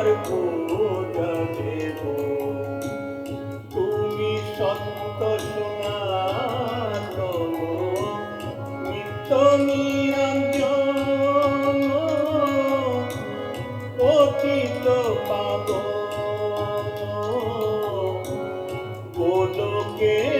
তোমার পূজা দেব তুমি সত্য সনাতন নিত্য নিরঞ্জন অতীত পাবন গোলকের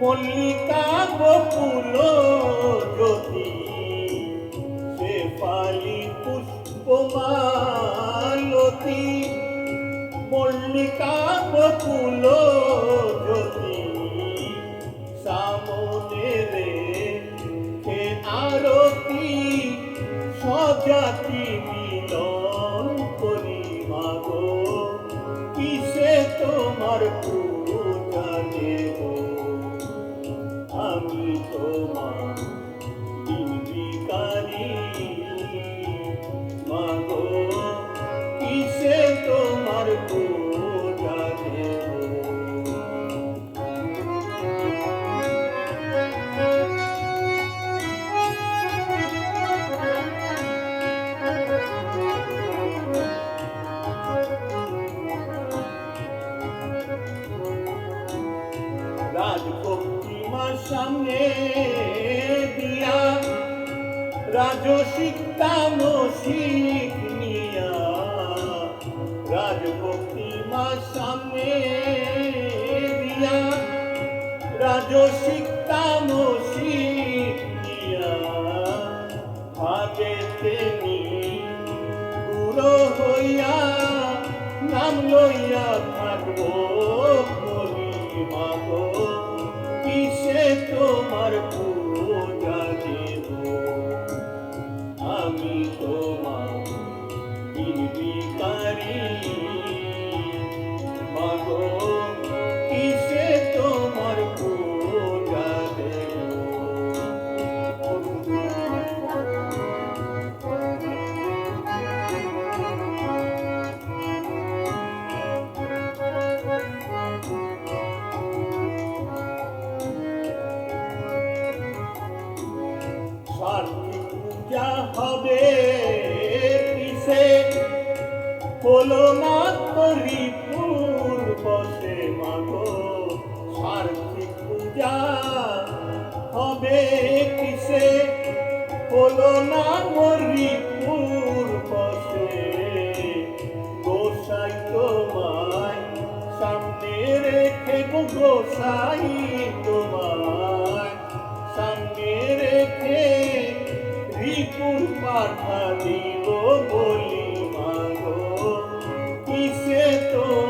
মল্লিকা জ্যোতি সে পালি পুষ্পমালতি। মল্লিকা বকুল জ্যোতি সামনে রে আরতি সজাতি। সামনে দিয়া রাজসিক তামসিক নিয়া। রাজভক্তিমার সামনে দিয়া রাজসিক তামসিক নিয়া। নি বুড়ো হইয়া, নাম লইয়া তোমার পূজা হবে কিসে? হলো না হরিপুর বসে মাগো সার্থিক পূজা হবে কিসে? হলো না হরিপুর বসে, গোসাই তোমায় সামনে রেখে গোসাই তোমায়। পাঠা দিব বলি মাগো কিসে তোমার